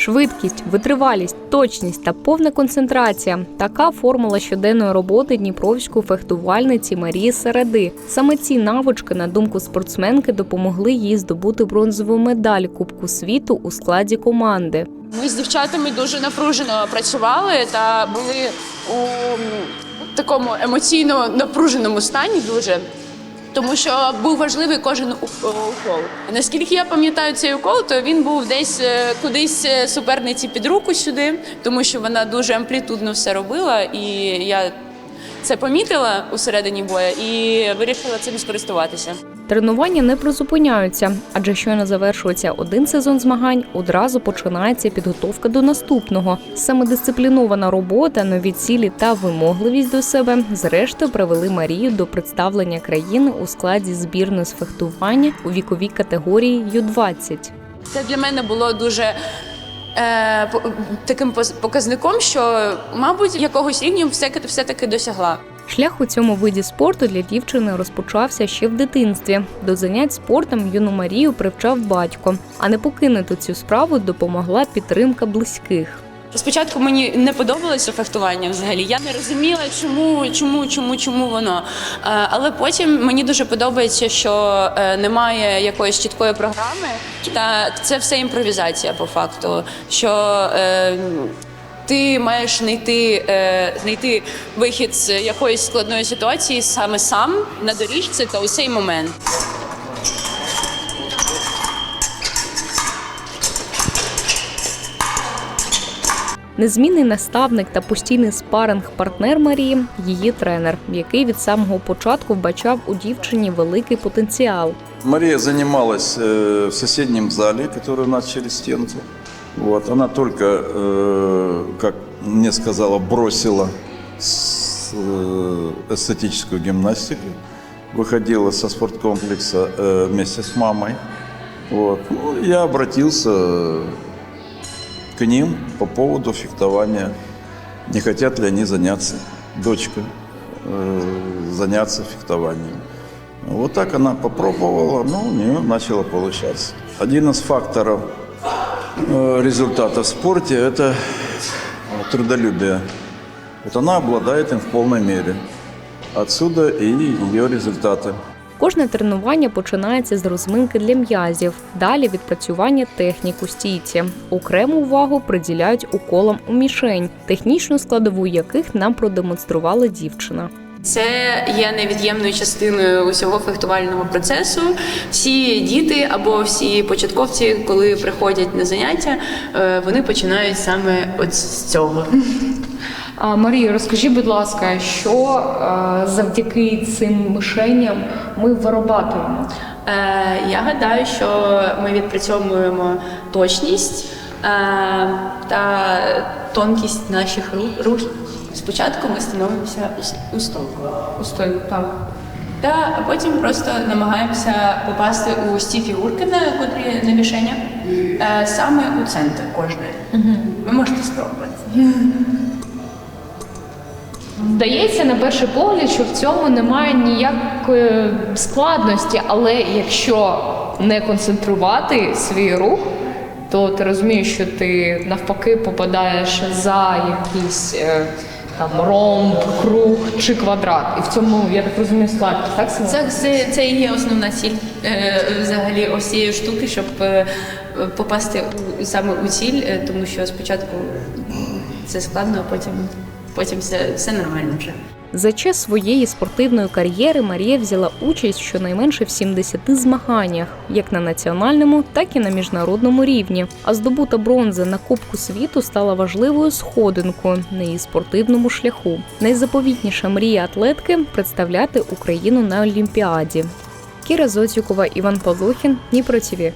Швидкість, витривалість, точність та повна концентрація така формула щоденної роботи дніпровської фехтувальниці Марії Середи. Саме ці навички, на думку спортсменки, допомогли їй здобути бронзову медаль Кубку світу у складі команди. Ми з дівчатами дуже напружено працювали та були у такому емоційно напруженому стані дуже. Тому що був важливий кожен укол. Наскільки я пам'ятаю цей укол, то він був десь е, кудись е, суперниці під руку сюди, тому що вона дуже амплітудно все робила, і я це помітила у середині бою і вирішила цим скористуватися. Тренування не призупиняються, адже щойно завершується один сезон змагань, одразу починається підготовка до наступного. Саме дисциплінована робота, нові цілі та вимогливість до себе зрештою привели Марію до представлення країни у складі збірної з фехтування у віковій категорії Ю-20. Це для мене було дуже е, таким показником, що, мабуть, якогось рівня все, все-таки досягла. Шлях у цьому виді спорту для дівчини розпочався ще в дитинстві. До занять спортом юну Марію привчав батько, а не покинути цю справу допомогла підтримка близьких. Спочатку мені не подобалося фехтування взагалі. Я не розуміла, чому, чому, чому, чому воно. Е, Але потім мені дуже подобається, що е, немає якоїсь чіткої програми, та це все імпровізація по факту. Що е, ти маєш знайти, е, знайти вихід з якоїсь складної ситуації саме сам на доріжці та у цей момент. Незмінний наставник та постійний спаринг-партнер Марії її тренер, який від самого початку вбачав у дівчині великий потенціал. Мария занималась э, в соседнем зале, который у нас через стенку. Вот, она только, э, е, как мне сказала, бросила э, эстетическую гимнастику, выходила со спорткомплекса э, вместе с мамой. Вот. Ну, я обратился к ним по поводу фехтования. Не хотят ли они заняться, дочка, э, заняться фехтованием. Вот так она попробовала, ну, у нее начало получаться. Один из факторов результата в спорте – это трудолюбие. Вот она обладает им в полной мере. Отсюда и ее результаты. Кожне тренування починається з розминки для м'язів, далі відпрацювання технік у стійці. Окрему увагу приділяють уколам у мішень, технічну складову яких нам продемонструвала дівчина. Це є невід'ємною частиною усього фехтувального процесу. Всі діти або всі початковці, коли приходять на заняття, е, вони починають саме от з цього. Марія, розкажи, будь ласка, що е, завдяки цим мишенням ми вирабатуємо? Е, Я гадаю, що ми відпрацьовуємо точність та тонкість наших рухів. Спочатку ми становимося у- у стойку. Так. Та а потім просто намагаємося попасти у ті фігурки, на котрі на мішенях, е, саме у центр кожної. Ви можете спробувати. Здається, на перший погляд, що в цьому немає ніякої складності, але якщо не концентрувати свій рух, то ти розумієш, що ти навпаки попадаєш за якийсь е, там ромб, круг чи квадрат. І в цьому, я так розумію, складність, так? Це, це, це і є основна ціль е, взагалі ось цієї штуки, щоб е, попасти у, саме у ціль, е, тому що спочатку це складно, а потім, потім все, все нормально вже. За час своєї спортивної кар'єри Марія взяла участь щонайменше в 70 змаганнях, як на національному, так і на міжнародному рівні. А здобута бронза на Кубку світу стала важливою сходинкою на її спортивному шляху. Найзаповітніша мрія атлетки представляти Україну на Олімпіаді. Кіра Зоцюкова, Іван Павлухін, Дніпро ТІВІ.